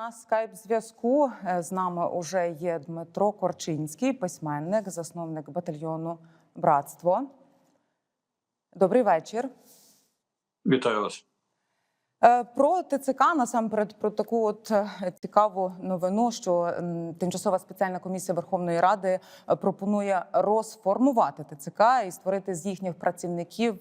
на скайп зв'язку. Е, З нами уже є Дмитро Корчинський, письменник, засновник батальйону Братство. Добрий вечір. Вітаю вас. Е, Про ТЦК насамперед про таку от е, цікаву новину, що тимчасова спеціальна комісія Верховної Ради е, пропонує розформувати ТЦК і створити з їхніх працівників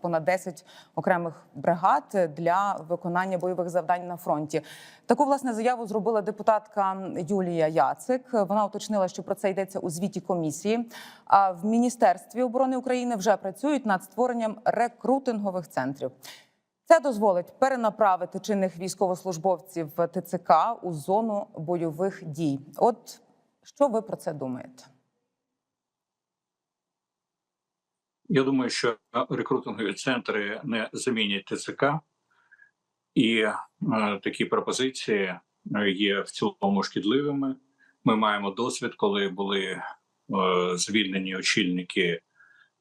понад 10 окремих бригад для виконання бойових завдань на фронті. Таку власне заяву зробила депутатка Юлія Яцик. Вона уточнила, що про це йдеться у звіті комісії. А в міністерстві оборони України вже працюють над створенням рекрутингових центрів. Це дозволить перенаправити чинних військовослужбовців ТЦК у зону бойових дій. От що ви про це думаєте? Я думаю, що рекрутингові центри не замінять ТЦК, і е, такі пропозиції е, є в цілому шкідливими. Ми маємо досвід, коли були е, звільнені очільники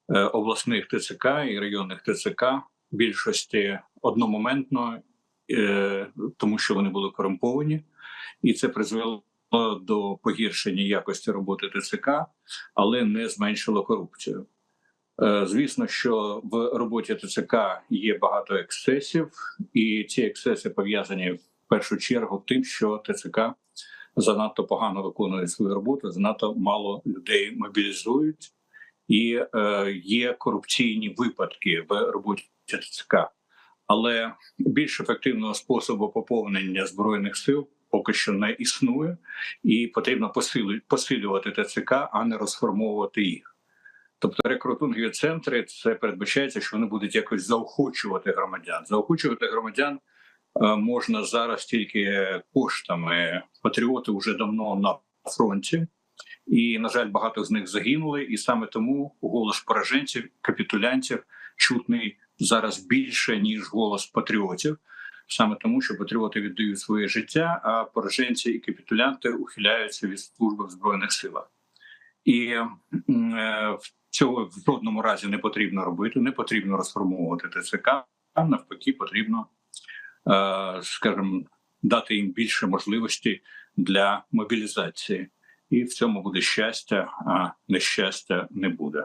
е, обласних ТЦК і районних ТЦК більшості одномоментно, е, тому що вони були корумповані, і це призвело до погіршення якості роботи ТЦК, але не зменшило корупцію. Е, Звісно, що в роботі ТЦК є багато ексцесів, і ці ексцеси пов'язані в першу чергу тим, що ТЦК занадто погано виконує свою роботу, занадто мало людей мобілізують, і е, є корупційні випадки в роботі ТЦК. Але більш ефективного способу поповнення збройних сил поки що не існує, і потрібно посилю- посилювати ТЦК, а не розформовувати їх. Тобто рекрутингові центри це передбачається, що вони будуть якось заохочувати громадян. Заохочувати громадян е, можна зараз тільки коштами. Патріоти вже давно на фронті, і на жаль, багато з них загинули. І саме тому голос пораженців, капітулянтів чутний зараз більше ніж голос патріотів. Саме тому, що патріоти віддають своє життя, а пораженці і капітулянти ухиляються від служби в збройних силах. І е, цього в жодному разі не потрібно робити, не потрібно розформовувати ТЦК, а навпаки, потрібно, е, скажімо, дати їм більше можливостей для мобілізації. І в цьому буде щастя, а нещастя не буде.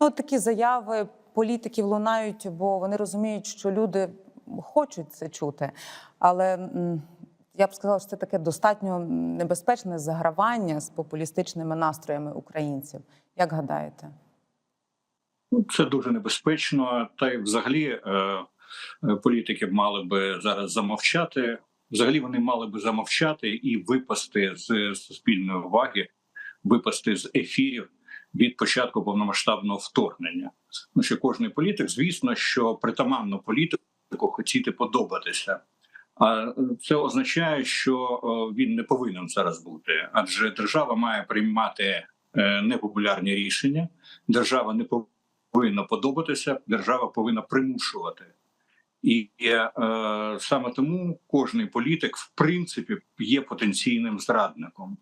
Ну, такі заяви політиків лунають, бо вони розуміють, що люди хочуть це чути. Але я б сказала, що це таке достатньо небезпечне загравання з популістичними настроями українців. Як гадаєте? Ну, це дуже небезпечно. Та й взагалі е, політики мали би зараз замовчати. Взагалі вони мали би замовчати і випасти з суспільної уваги, випасти з ефірів від початку повномасштабного вторгнення. Ну що кожний політик, звісно, що притаманно політику хотіти подобатися. А це означає, що е, він не повинен зараз бути, адже держава має приймати е, непопулярні рішення. Держава не повинна подобатися, держава повинна примушувати. І е, саме тому кожний політик, в принципі, є потенційним зрадником.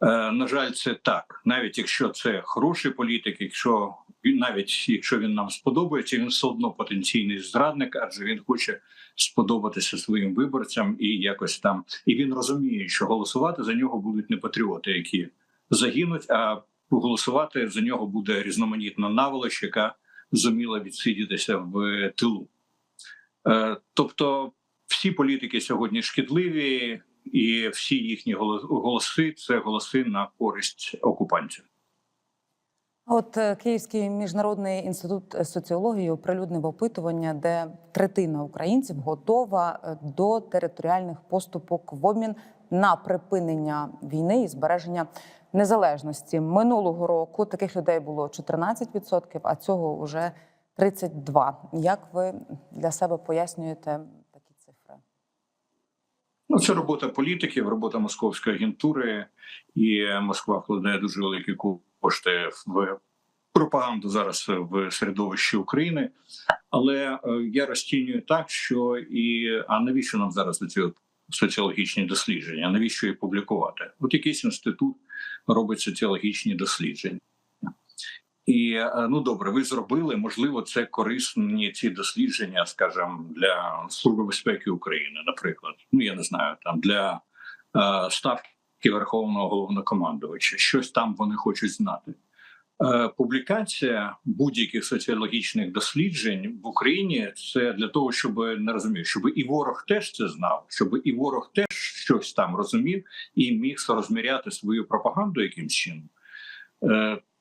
Е, на жаль, це так. Навіть якщо це хороший політик, якщо навіть якщо він нам сподобається, він все одно потенційний зрадник, адже він хоче сподобатися своїм виборцям і якось там. І він розуміє, що голосувати за нього будуть не патріоти, які загинуть, а голосувати за нього буде різноманітна наволоч, яка зуміла відсидітися в тилу. Е, Тобто, всі політики сьогодні шкідливі, і всі їхні голос- голоси це голоси на користь окупантів. От е, Київський міжнародний інститут соціології оприлюднив опитування, де третина українців готова е, до територіальних поступок в обмін на припинення війни і збереження незалежності. Минулого року таких людей було 14%, а цього вже 32%. Як ви для себе пояснюєте? Ну, це робота політиків, робота московської агентури, і Москва вкладає дуже великі кошти в пропаганду зараз в середовищі України. Але е, я розцінюю так, що і а навіщо нам зараз ці соціологічні дослідження? Навіщо їх публікувати? От якийсь інститут робить соціологічні дослідження. І е, ну добре, ви зробили. Можливо, це корисні ці дослідження, скажімо, для Служби безпеки України, наприклад. Ну я не знаю, там для е, ставки Верховного головнокомандувача. Щось там вони хочуть знати. Е, Публікація будь-яких соціологічних досліджень в Україні це для того, щоб не розумів, щоб і ворог теж це знав, щоб і ворог теж щось там розумів і міг розміряти свою пропаганду якимсь чином.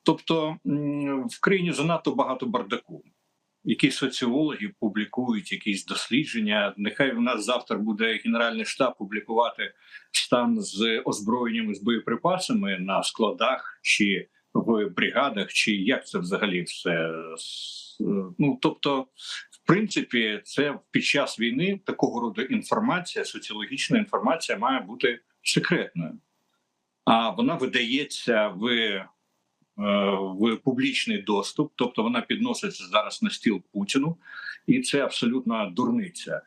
Е, Тобто в країні занадто багато бардаку. Якісь соціологи публікують якісь дослідження. Нехай у нас завтра буде Генеральний штаб публікувати стан з озброєнням і з боєприпасами на складах чи в бригадах, чи як це взагалі все ну тобто, в принципі, це під час війни такого роду інформація, соціологічна інформація має бути секретною, а вона видається в е, в публічний доступ, тобто вона підноситься зараз на стіл Путіну, і це абсолютна дурниця.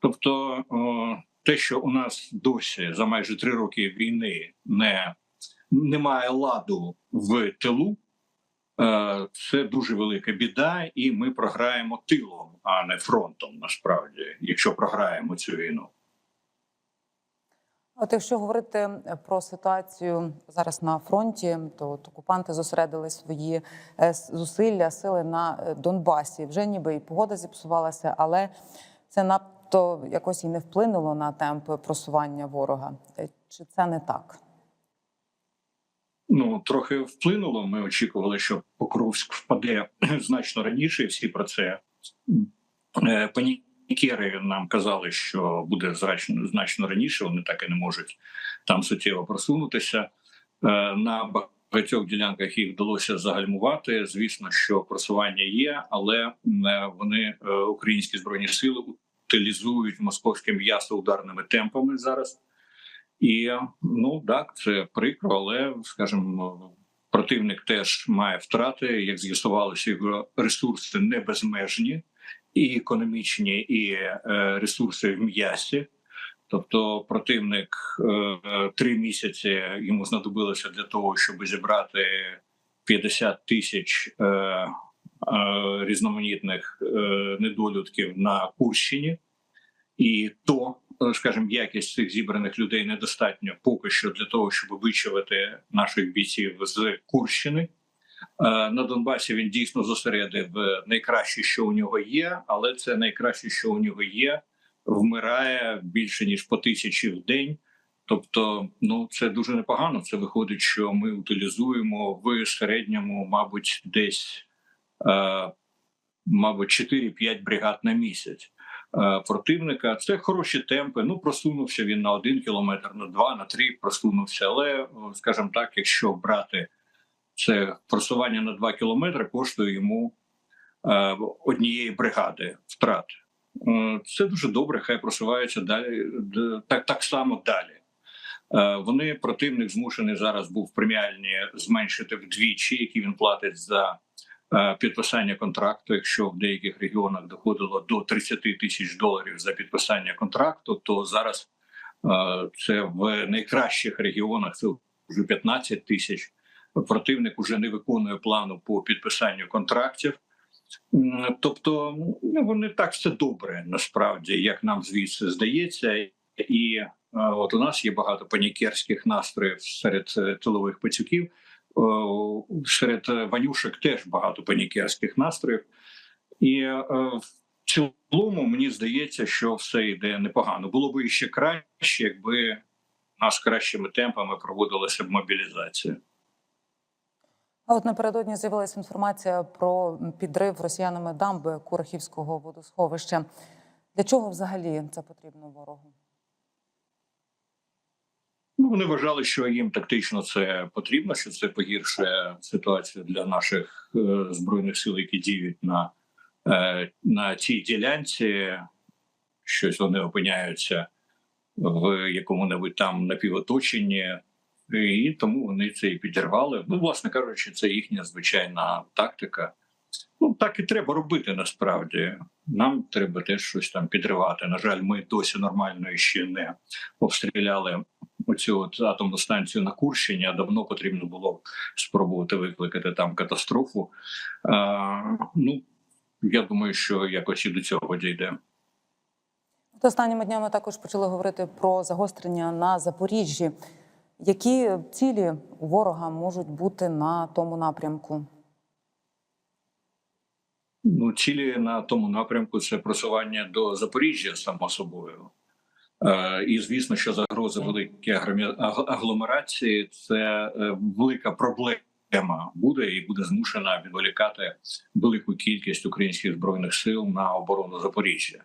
Тобто, е, те, що у нас досі за майже три роки війни не немає ладу в тилу, е, це дуже велика біда, і ми програємо тилом, а не фронтом. Насправді, якщо програємо цю війну. От якщо говорити про ситуацію зараз на фронті, то от окупанти зосередили свої е, зусилля, сили на е, Донбасі. Вже ніби і погода зіпсувалася, але це надто якось і не вплинуло на темп просування ворога. Е, Чи це не так? Ну трохи вплинуло. Ми очікували, що Покровськ впаде значно раніше. Всі про це е, панікери нам казали, що буде значно значно раніше. Вони так і не можуть там суттєво просунутися. Е, На багатьох ділянках їх вдалося загальмувати. Звісно, що просування є, але е, вони е, українські збройні сили утилізують московське м'ясо ударними темпами зараз. І ну так, це прикро, але скажімо, противник теж має втрати. Як з'ясувалося, його ресурси не безмежні, і економічні, і е, ресурси в м'ясі. Тобто, противник е, три місяці йому знадобилося для того, щоб зібрати 50 тисяч е, різноманітних недолюдків на Курщині, і то скажімо, якість цих зібраних людей недостатньо поки що для того, щоб вичавити наших бійців з Курщини. Е, На Донбасі він дійсно зосередив е, найкраще, що у нього є, але це найкраще, що у нього є, вмирає більше ніж по тисячі в день. Тобто, ну це дуже непогано. Це виходить, що ми утилізуємо в середньому, мабуть, десь, е, мабуть, 4-5 бригад на місяць е, противника. Це хороші темпи. Ну просунувся він на один кілометр, на два, на три просунувся. Але, скажімо так, якщо брати це просування на два кілометри, коштує йому е, однієї бригади втрат. Е, Це дуже добре. Хай просуваються далі так, так само далі. Е, Вони противник змушений зараз був преміальні зменшити вдвічі, які він платить за підписання контракту. Якщо в деяких регіонах доходило до 30 тисяч доларів за підписання контракту, то зараз це в найкращих регіонах це вже 15 тисяч. Противник уже не виконує плану по підписанню контрактів. Тобто, ну вони так все добре насправді, як нам звідси здається, і е, от у нас є багато панікерських настроїв серед е, тилових пацюків. О, Серед е, ванюшек теж багато панікерських настроїв, і е, в цілому мені здається, що все йде непогано. Було б іще краще, якби нас кращими темпами проводилася б мобілізація. От напередодні з'явилася інформація про підрив росіянами дамби Курахівського водосховища. Для чого взагалі це потрібно ворогу? Ну, вони вважали, що їм тактично це потрібно, що це погіршує ситуацію для наших е, збройних сил, які діють на, е, на цій ділянці. Щось вони опиняються в якому-небудь там напівоточенні, і тому вони це і підірвали. Ну, власне кажучи, це їхня звичайна тактика. Ну так і треба робити насправді. Нам треба теж щось там підривати. На жаль, ми досі нормально ще не обстріляли оцю от атомну станцію на Курщині, а давно потрібно було спробувати викликати там катастрофу. А, ну я думаю, що якось і до цього дійде. Останніми днями також почали говорити про загострення на Запоріжжі. Які цілі ворога можуть бути на тому напрямку? Ну, цілі на тому напрямку це просування до Запоріжжя, само собою. Е, і звісно, що загроза великої агломерації це е, велика проблема буде і буде змушена відволікати велику кількість українських збройних сил на оборону Запоріжжя.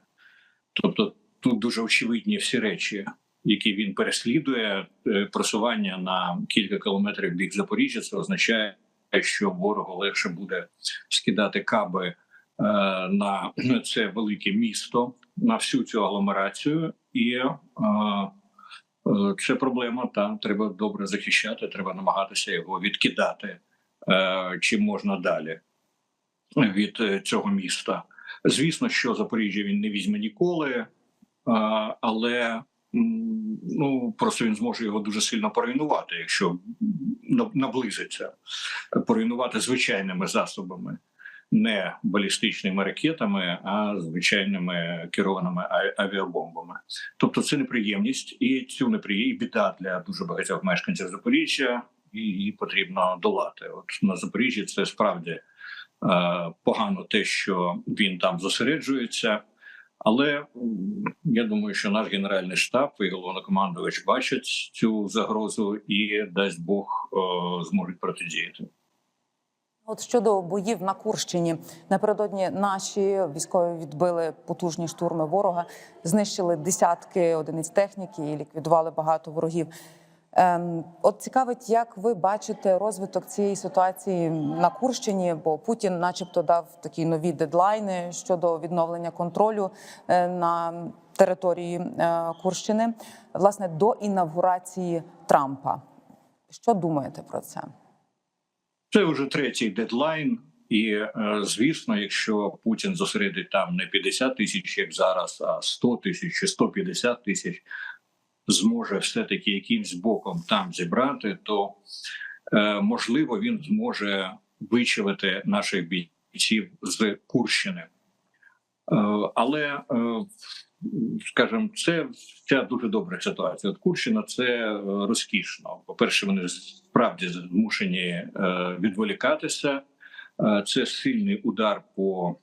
Тобто, тут дуже очевидні всі речі, які він переслідує. Е, Просування на кілька кілометрів бік Запоріжжя це означає, що ворогу легше буде скидати каби е, на це велике місто на всю цю агломерацію, і е, це проблема. Та треба добре захищати. Треба намагатися його відкидати чим можна далі від цього міста. Звісно, що Запоріжжя він не візьме ніколи, але ну просто він зможе його дуже сильно поруйнувати, якщо наблизиться, поруйнувати звичайними засобами не балістичними ракетами, а звичайними керованими авіабомбами. Тобто це неприємність, і цю неприємність біда для дуже багатьох мешканців Запоріжжя, і її потрібно долати. От на Запоріжжі це справді е, погано те, що він там зосереджується. Але я думаю, що наш генеральний штаб і головнокомандувач бачать цю загрозу, і дасть Бог е, зможуть протидіяти. От щодо боїв на Курщині, напередодні наші військові відбили потужні штурми ворога, знищили десятки одиниць техніки і ліквідували багато ворогів. Ем, от цікавить, як ви бачите розвиток цієї ситуації на Курщині, бо Путін, начебто, дав такі нові дедлайни щодо відновлення контролю е, на території е, Курщини, власне, до інавгурації Трампа. Що думаєте про це? Це вже третій дедлайн, і е, звісно, якщо Путін зосередить там не 50 тисяч, як зараз, а 100 тисяч чи 150 тисяч, зможе все таки якимсь боком там зібрати, то е, можливо він зможе вичавити наших бійців з Курщини. Е, але е, скажімо, це ця дуже добра ситуація. От Курщина це е, розкішно. По перше, вони справді змушені відволікатися. Це сильний удар по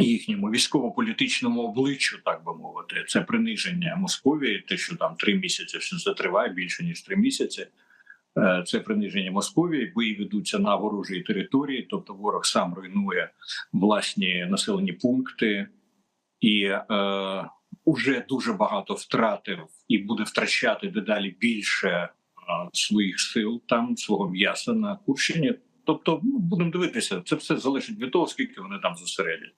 їхньому військово-політичному обличчю, так би мовити. Це приниження Московії, те, що там три місяці все це триває більше ніж три місяці. Е, Це приниження Московії, бої ведуться на ворожій території, тобто ворог сам руйнує власні населені пункти і е, уже дуже багато втратив і буде втрачати дедалі більше е, своїх сил там, свого м'яса на Курщині. Тобто, ну, будемо дивитися, це все залежить від того, скільки вони там зосередять.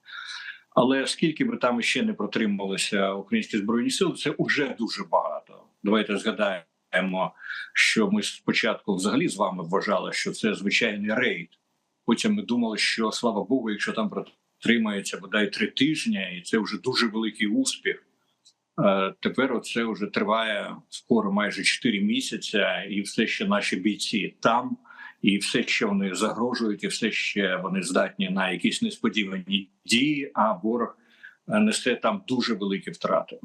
Але скільки би там ще не протрималися українські збройні сили, це вже дуже багато. Давайте згадаємо, що ми спочатку взагалі з вами вважали, що це звичайний рейд. Потім ми думали, що слава Богу, якщо там протримається бодай три тижні, і це вже дуже великий успіх. Е, Тепер це вже триває скоро майже 4 місяці, і все ще наші бійці там, і все що вони загрожують, і все ще вони здатні на якісь несподівані дії. А ворог е, несе там дуже великі втрати.